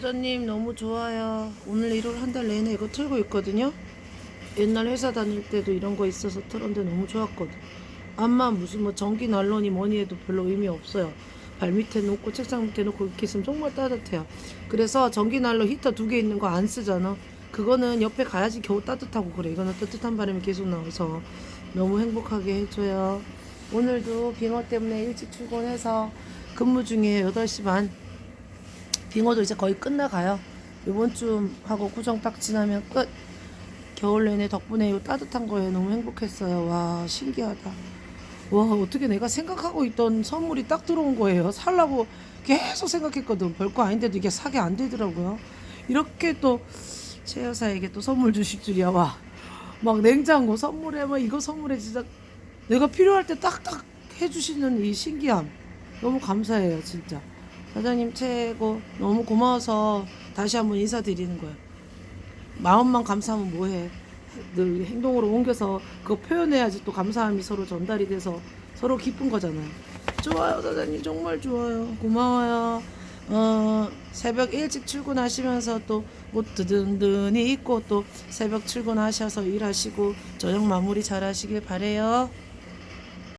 부장님 너무 좋아요. 오늘 일요일 한달 내내 이거 틀고 있거든요. 옛날 회사 다닐 때도 이런 거 있어서 틀었는데 너무 좋았거든. 암만 무슨 뭐 전기 난로니 뭐니 해도 별로 의미 없어요. 발 밑에 놓고 책상 밑에 놓고 이렇게 있으면 정말 따뜻해요. 그래서 전기 난로 히터 두 개 있는 거 안 쓰잖아. 그거는 옆에 가야지 겨우 따뜻하고 그래. 이거는 따뜻한 바람이 계속 나와서 너무 행복하게 해줘요. 오늘도 빙어 때문에 일찍 출근해서 근무 중이에요. 8시 반. 빙어도 이제 거의 끝나가요. 이번 주 하고 구정 딱 지나면 끝. 겨울 내내 덕분에 이 따뜻한 거에 너무 행복했어요. 와 신기하다. 와 어떻게 내가 생각하고 있던 선물이 딱 들어온 거예요. 살라고 계속 생각했거든. 별거 아닌데도 이게 사게 안 되더라고요. 이렇게 또제 여사에게 또 선물 주실 줄이야. 와. 막 냉장고 선물해 막 이거 선물해 진짜 내가 필요할 때 딱딱 해주시는 이 신기함 너무 감사해요 진짜 사장님 최고. 너무 고마워서 다시 한번 인사드리는 거예요. 마음만 감사하면 뭐해. 늘 행동으로 옮겨서 그거 표현해야지 또 감사함이 서로 전달이 돼서 서로 기쁜 거잖아요. 좋아요 사장님. 정말 좋아요. 고마워요. 어 새벽 일찍 출근하시면서 또옷 든든히 입고 또 새벽 출근하셔서 일하시고 저녁 마무리 잘 하시길 바래요